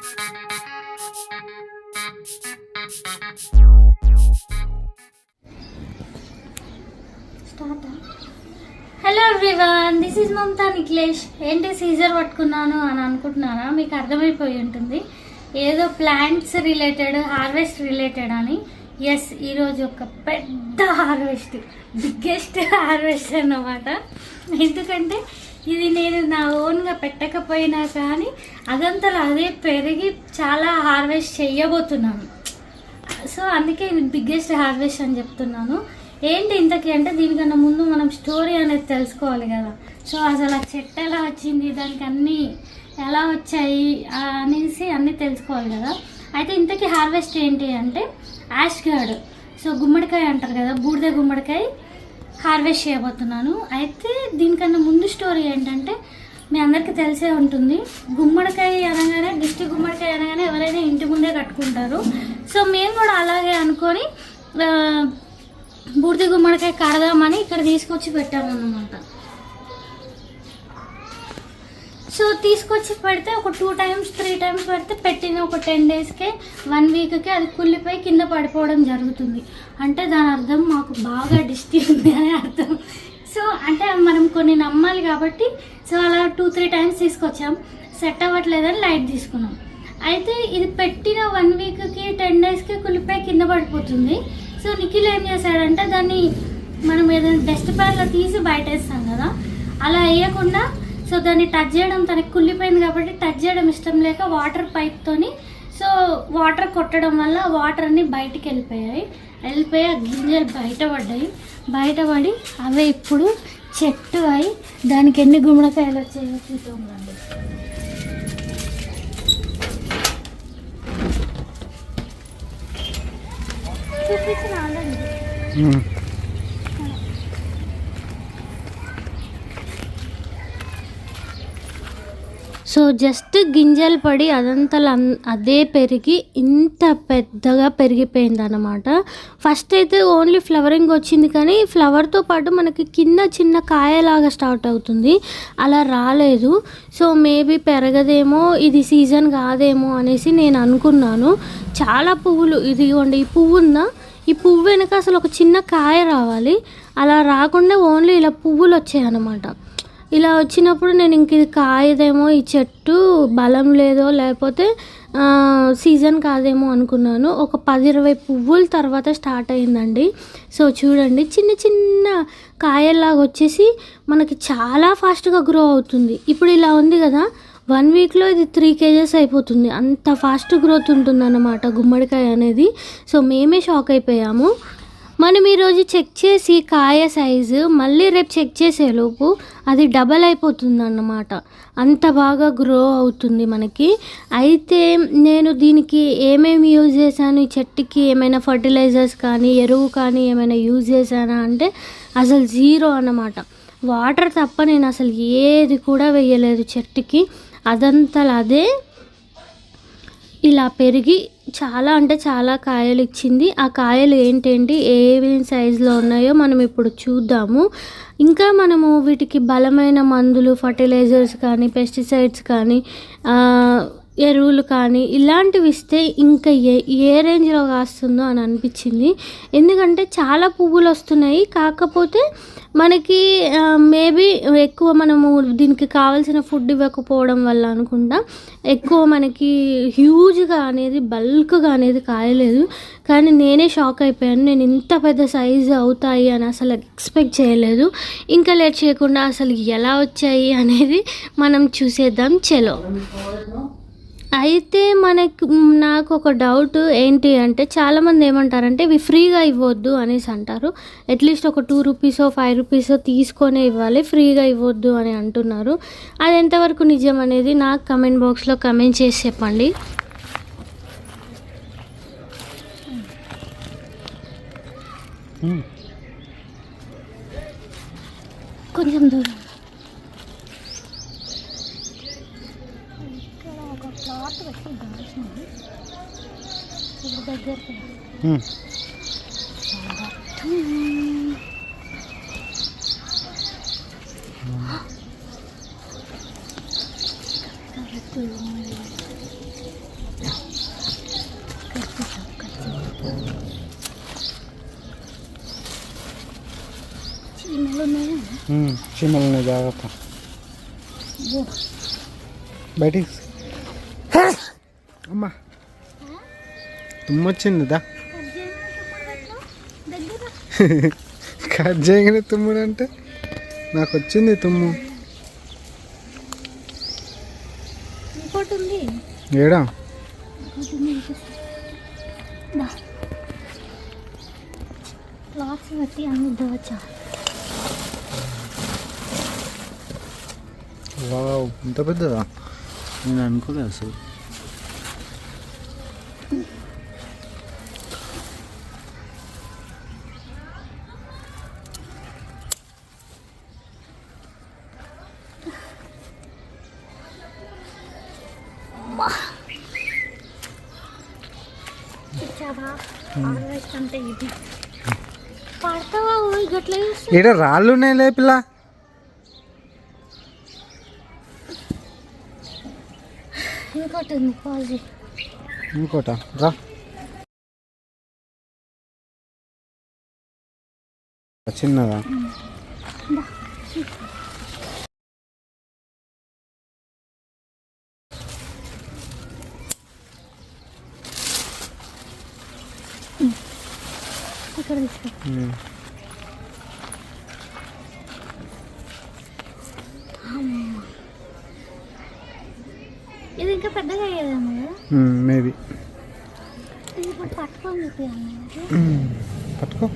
Hello everyone this is Mamata Nikhilesh ఏంటి scissor పట్టుకున్నాను అని అనుకుంటున్నారా? మీకు అర్థమైపోయి ఉంటుంది. ఏదో ప్లాంట్స్ రిలేటెడ్ హార్వెస్ట్ రిలేటెడ్ అని. ఎస్ ఈరోజు ఒక పెద్ద హార్వెస్ట్ బిగ్గెస్ట్ హార్వెస్ట్ అన్నమాట. ఎందుకంటే ఇది నేను నా ఓన్గా పెట్టకపోయినా కానీ అదంతా అదే పెరిగి చాలా హార్వెస్ట్ చేయబోతున్నాను. సో అందుకే ఇది బిగ్గెస్ట్ హార్వెస్ట్ అని చెప్తున్నాను. ఏంటి ఇంతకీ అంటే దీనికన్నా ముందు మనం స్టోరీ అనేది తెలుసుకోవాలి కదా. సో అసలు ఆ చెట్టు ఎలా వచ్చింది దానికి అన్నీ ఎలా వచ్చాయి అనేసి అన్నీ తెలుసుకోవాలి కదా. అయితే ఇంతకీ హార్వెస్ట్ ఏంటి అంటే యాష్ గార్డ్. సో గుమ్మడికాయ అంటారు కదా బూడిద గుమ్మడికాయ. హార్వెస్ట్ చేయబోతున్నాను. అయితే దీనికన్నా ముందు స్టోరీ ఏంటంటే మీ అందరికీ తెలిసే ఉంటుంది గుమ్మడికాయ అనగానే దిష్టి గుమ్మడికాయ అనగానే ఎవరైనా ఇంటి ముందే కట్టుకుంటారు. సో మేము కూడా అలాగే అనుకొని బూర్తి బూడిద గుమ్మడికాయ కడదామని ఇక్కడ తీసుకొచ్చి పెట్టామన్నమాట. సో తీసుకొచ్చి పెడితే ఒక టూ టైమ్స్ త్రీ టైమ్స్ పెడితే పెట్టిన ఒక టెన్ డేస్కే వన్ వీక్కి అది కుళ్ళిపోయి కింద పడిపోవడం జరుగుతుంది. అంటే దాని అర్థం మాకు బాగా డిస్టి ఉంది అని అర్థం. సో అంటే మనం కొన్ని నమ్మాలి కాబట్టి సో అలా టూ త్రీ టైమ్స్ తీసుకొచ్చాం. సెట్ అవ్వట్లేదని లైట్ తీసుకున్నాం. అయితే ఇది పెట్టిన వన్ వీక్కి టెన్ డేస్కి కుళ్ళిపోయి కింద పడిపోతుంది. సో నిఖిల్ ఏం చేశాడంటే దాన్ని మనం ఏదైనా డస్ట్ ప్యాన్లో తీసి బయట వేస్తాం కదా. అలా వేయకుండా సో దాన్ని టచ్ చేయడం తనకి కుళ్ళిపోయింది కాబట్టి టచ్ చేయడం ఇష్టం లేక వాటర్ పైప్తోని సో వాటర్ కొట్టడం వల్ల వాటర్ అన్ని బయటికి వెళ్ళిపోయాయి. వెళ్ళిపోయి ఆ గింజలు బయటపడ్డాయి బయటపడి అవే ఇప్పుడు చెట్టు అయి దానికి ఎన్ని గుమ్మడికాయలు వచ్చాయో చూద్దామండి చూపించిన ఆల్రెడీ సో జస్ట్ గింజలు పడి అదంతా అదే పెరిగి ఇంత పెద్దగా పెరిగిపోయింది అనమాట ఫస్ట్ అయితే ఓన్లీ ఫ్లవరింగ్ వచ్చింది కానీ ఫ్లవర్తో పాటు మనకి కింద చిన్న కాయలాగా స్టార్ట్ అవుతుంది. అలా రాలేదు. సో మేబీ పెరగదేమో ఇది సీజన్ కాదేమో అనేసి నేను అనుకున్నాను. చాలా పువ్వులు ఇదిగోండి ఈ పువ్వు ఉందా? ఈ పువ్వు వెనక అసలు ఒక చిన్న కాయ రావాలి. అలా రాకుండా ఓన్లీ ఇలా పువ్వులు వచ్చాయి అన్నమాట ఇలా వచ్చినప్పుడు నేను ఇంక ఇది కాయదేమో ఈ చెట్టు బలం లేదో లేకపోతే సీజన్ కాదేమో అనుకున్నాను. ఒక పది ఇరవై పువ్వుల తర్వాత స్టార్ట్ అయిందండి. సో చూడండి చిన్న చిన్న కాయల్లాగా వచ్చేసి మనకి చాలా ఫాస్ట్గా గ్రో అవుతుంది. ఇప్పుడు ఇలా ఉంది కదా వన్ వీక్లో ఇది త్రీ కేజెస్ అయిపోతుంది. అంత ఫాస్ట్ గ్రోత్ ఉంటుందన్నమాట గుమ్మడికాయ అనేది. సో మేమే షాక్ అయిపోయాము. మనం ఈరోజు చెక్ చేసి కాయ సైజు మళ్ళీ రేపు చెక్ చేసేలోపు అది డబల్ అయిపోతుంది అన్నమాట అంత బాగా గ్రో అవుతుంది మనకి. అయితే నేను దీనికి ఏమేమి యూజ్ చేశాను? ఈ చెట్టుకి ఏమైనా ఫర్టిలైజర్స్ కానీ ఎరువు కానీ ఏమైనా యూజ్ చేశానా అంటే అసలు జీరో అన్నమాట. వాటర్ తప్ప నేను అసలు ఏది కూడా వేయలేదు చెట్టుకి. అదంతా అదే ఇలా పెరిగి చాలా అంటే చాలా కాయలు ఇచ్చింది. ఆ కాయలు ఏంటండి? ఏవి సైజులో ఉన్నాయో మనం ఇప్పుడు చూద్దాము. ఇంకా మనము వీటికి బలమైన మందులు ఫర్టిలైజర్స్ కానీ పెస్టిసైడ్స్ కానీ ఎరువులు కానీ ఇలాంటివి ఇస్తే ఇంకా ఏ ఏ రేంజ్లో కాస్తుందో అని అనిపించింది. ఎందుకంటే చాలా పువ్వులు వస్తున్నాయి. కాకపోతే మనకి మేబీ ఎక్కువ మనము దీనికి కావాల్సిన ఫుడ్ ఇవ్వకపోవడం వల్ల అనుకుంటా ఎక్కువ మనకి హ్యూజ్గా అనేది బల్క్గా అనేది కాయలేదు. కానీ నేనే షాక్ అయిపోయాను. నేను ఇంత పెద్ద సైజు అవుతాయి అని అసలు ఎక్స్పెక్ట్ చేయలేదు. ఇంకా లేట్ చేయకుండా అసలు ఎలా వచ్చాయి అనేది మనం చూసేద్దాం. చలో. అయితే మనకు నాకు ఒక డౌట్ ఏంటి అంటే చాలామంది ఏమంటారంటే ఇవి ఫ్రీగా ఇవ్వద్దు అనేసి అంటారు. అట్లీస్ట్ ఒక టూ రూపీసో ఫైవ్ రూపీసో తీసుకొనే ఇవ్వాలి ఫ్రీగా ఇవ్వద్దు అని అంటున్నారు. అది ఎంతవరకు నిజం అనేది నాకు కమెంట్ బాక్స్లో కమెంట్ చేసి చెప్పండి. కొంచెం దూరం. ಹ್ಞೂ ಹ್ಞೂ ಶಿಮಲನೇ ಜಾಗಪ್ಪ బయటికి అమ్మా తుమ్మొచ్చింది దా కట్ చేయగానే తుమ్ముడు అంటే నాకు వచ్చింది తుమ్ము ఇంకోటి ఉంది ఏడా వావ్ ఇంత పెద్దదా? నేను అనుకోలేదు అసలు. హార్వెస్ట్ అంటే ఇది. పడతావా ఓయ్ గట్ల చూస్తే ఈడ రాళ్ళు ఉన్నాయి లే పిల్ల. ఇంకోటి ఉంది పాజీ ఇంకోట? రా. చిన్నదా? ఇక్కడ తీసుకో ఉమ్. ఇది ఇంకా పెద్దగా అయ్యేదేమో కదా ఉమ్, మేబీ ఇది ఇప్పుడు పట్టుకొని చూపించాలి ఉమ్, పట్టుకో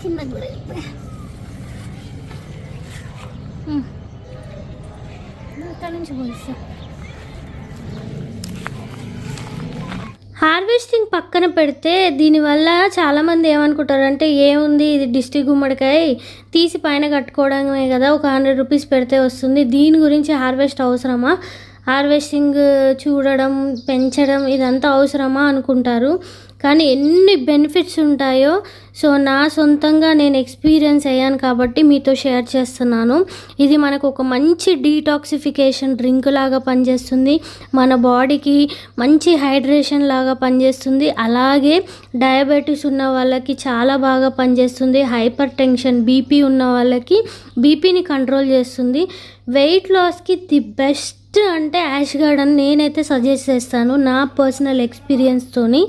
చిన్న కూడా ఇక్కడ నుంచి పోయిస్తా హార్వెస్టింగ్ పక్కన పెడితే దీనివల్ల చాలామంది ఏమనుకుంటారంటే ఏముంది ఇది డిస్ట్రిక్ట్ గుమ్మడికాయ తీసి పైన కట్టుకోవడమే కదా ఒక హండ్రెడ్ రూపీస్ పెడితే వస్తుంది. దీని గురించి హార్వెస్ట్ అవసరమా? హార్వెస్టింగ్ చూడడం పెంచడం ఇదంతా అవసరమా అనుకుంటారు. కానీ ఎన్ని బెనిఫిట్స్ ఉంటాయో సో నా సొంతంగా నేను ఎక్స్పీరియన్స్ అయ్యాను కాబట్టి మీతో షేర్ చేస్తున్నాను. ఇది మనకు ఒక మంచి డీటాక్సిఫికేషన్ డ్రింక్ లాగా పనిచేస్తుంది. మన బాడీకి మంచి హైడ్రేషన్ లాగా పనిచేస్తుంది. అలాగే డయాబెటీస్ ఉన్న వాళ్ళకి చాలా బాగా పనిచేస్తుంది. హైపర్ టెన్షన్ బీపీ ఉన్న వాళ్ళకి బీపీని కంట్రోల్ చేస్తుంది. వెయిట్ లాస్కి ది బెస్ట్ అంటే యాష్ గార్డెన్ నేనైతే సజెస్ట్ చేస్తాను నా పర్సనల్ ఎక్స్పీరియన్స్తోని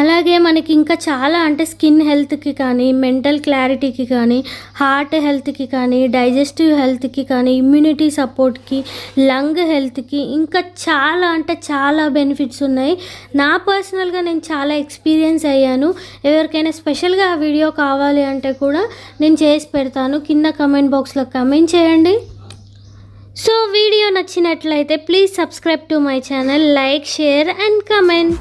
అలాగే మనకి ఇంకా చాలా అంటే స్కిన్ హెల్త్కి కానీ మెంటల్ క్లారిటీకి కానీ హార్ట్ హెల్త్కి కానీ డైజెస్టివ్ హెల్త్కి కానీ ఇమ్యూనిటీ సపోర్ట్కి లంగ్ హెల్త్కి ఇంకా చాలా అంటే చాలా బెనిఫిట్స్ ఉన్నాయి. నా పర్సనల్గా నేను చాలా ఎక్స్పీరియన్స్ అయ్యాను. ఎవరికైనా స్పెషల్గా ఆ వీడియో కావాలి అంటే కూడా నేను చేసి పెడతాను. కింద కమెంట్ బాక్స్లో కమెంట్ చేయండి. సో వీడియో నచ్చినట్లయితే please subscribe to my channel like share and comment.